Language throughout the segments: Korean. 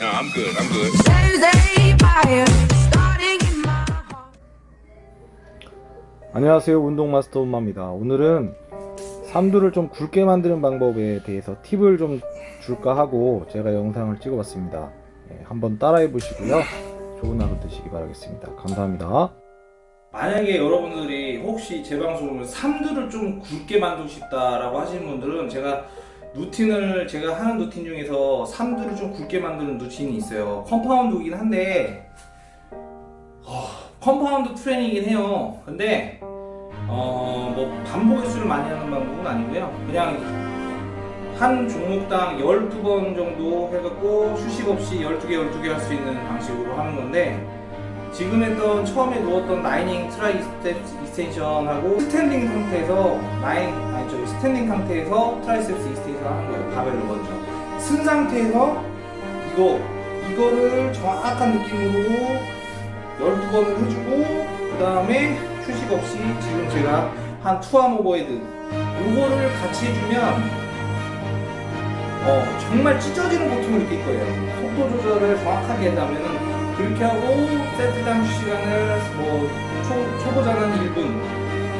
No, I'm good. I'm good. 안녕하세요 운동 마스터 엄마입니다 오늘은 삼두를 좀 굵게 만드는 방법에 대해서 팁을 좀 줄까 하고 제가 영상을 찍어봤습니다 예, 한번 따라해 보시고요 좋은 하루 되시기 바라겠습니다 감사합니다 만약에 여러분들이 혹시 제 방송을 삼두를 좀 굵게 만들고 싶다라고 하시는 분들은 제가 루틴을 제가 하는 루틴 중에서 삼두를 좀 굵게 만드는 루틴이 있어요. 컴파운드이긴 한데 어, 컴파운드 트레이닝이긴 해요. 근데 어 뭐 반복 횟수를 많이 하는 방법은 아니고요. 그냥 한 종목당 12번 정도 해갖고 휴식 없이 12개 12개 할 수 있는 방식으로 하는 건데 지금 했던 처음에 누웠던 라이닝 트라이 스텝 익스텐션하고 스탠딩 상태에서 라인 아니 저 스탠딩 상태에서 트라이셉스 익스텐션 하는 거예요 바벨로 먼저 쓴 상태에서 이거 이거를 정확한 느낌으로 12번을 해주고 그 다음에 휴식 없이 지금 제가 한 투암 오버헤드 요거를 같이 해주면 어, 정말 찢어지는 고통을 느낄 거예요. 속도 조절을 정확하게 한다면은 그렇게 하고 세트당 시간을 뭐 초, 초보자는 1분,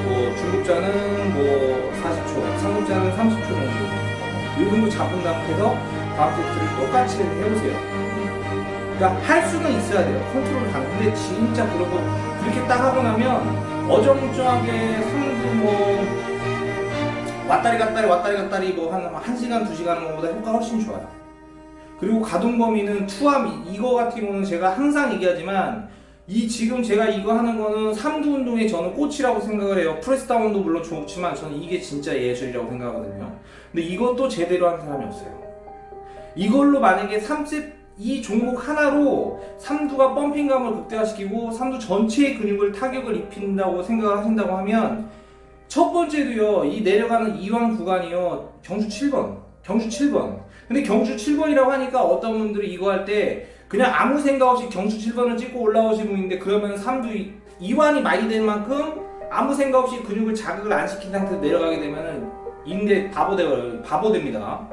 뭐 중급자는 뭐 40초, 상급자는 30초 정도 어, 이 정도 잡은 상태에서 다음 세트를 똑같이 해보세요. 그러니까 할 수는 있어야 돼요. 컨트롤을 가는. 근데 진짜 그러고 그렇게 딱 하고 나면 어정쩡하게 상부 뭐 왔다리 갔다리 왔다리 갔다리 뭐한 1시간 2시간 하는 것보다 효과가 훨씬 좋아요. 그리고 가동 범위는 투함 이거 같은 경우는 제가 항상 얘기하지만 이 지금 제가 이거 하는 거는 삼두 운동의 저는 꽃이라고 생각을 해요. 프레스 다운도 물론 좋지만 저는 이게 진짜 예술이라고 생각하거든요. 근데 이것도 제대로 하는 사람이 없어요. 이걸로 만약에 3세 이 종목 하나로 삼두가 펌핑감을 극대화시키고 삼두 전체의 근육을 타격을 입힌다고 생각을 하신다고 하면 첫 번째도요, 이 내려가는 이완 구간이요, 경주 7번. 경주 7번. 근데 경주 7번이라고 하니까 어떤 분들이 이거 할 때 그냥 아무 생각 없이 경주 7번을 찍고 올라오시는 분인데 그러면 3두 이완이 많이 될 만큼 아무 생각 없이 근육을 자극을 안 시킨 상태로 내려가게 되면은 인대 바보 되 바보 됩니다.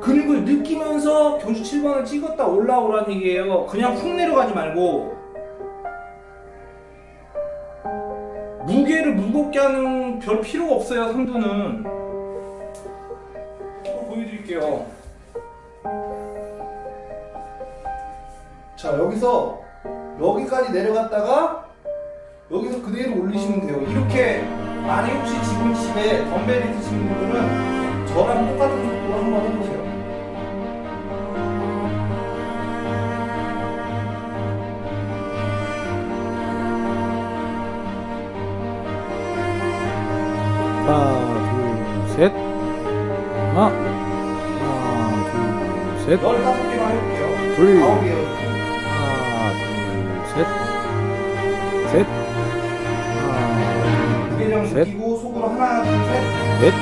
근육을 느끼면서 경주 7번을 찍었다 올라오라는 얘기예요. 그냥 훅 내려가지 말고 무게를 무겁게 하는 별 필요가 없어요 삼두는 또 보여드릴게요 자 여기서 여기까지 내려갔다가 여기서 그대로 올리시면 돼요. 이렇게 만약 혹시 지금 집에 덤벨 있으신 분들은 저랑 똑같은 속도로 한번 해보세요. 하나 둘셋. 하나 하나 둘셋 15개만 해볼게요. 둘. 아홉 개요 하나 둘 셋 셋 하나 무게좀 셋. 느끼고 속으로 하나 둘 셋. 넷.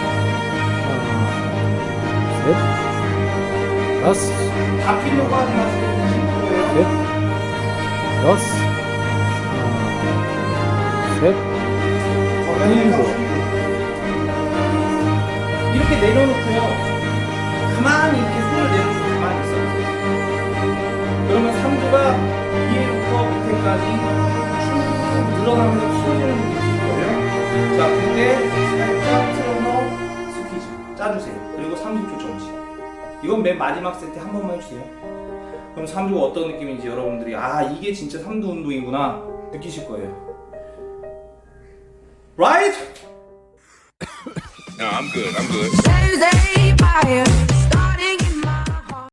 하나 셋. 다섯. 다 필요고 하지 마시고 20%예요. 셋. 여섯. 하나 셋 일곱. 이렇게 내려놓고요. 가만히 이렇게 손을 내려놓고 삼두가 위에부터 밑에까지 쭉 늘어나면서 키워지는 거예요. 자, 그때 살짝 틀어서 스퀴즈 짜주세요. 그리고 30초 정지. 이건 맨 마지막 세트 한 번만 해주세요. 그럼 삼두가 어떤 느낌인지 여러분들이 아 이게 진짜 삼두 운동이구나 느끼실 거예요. Right? No, I'm good. I'm good.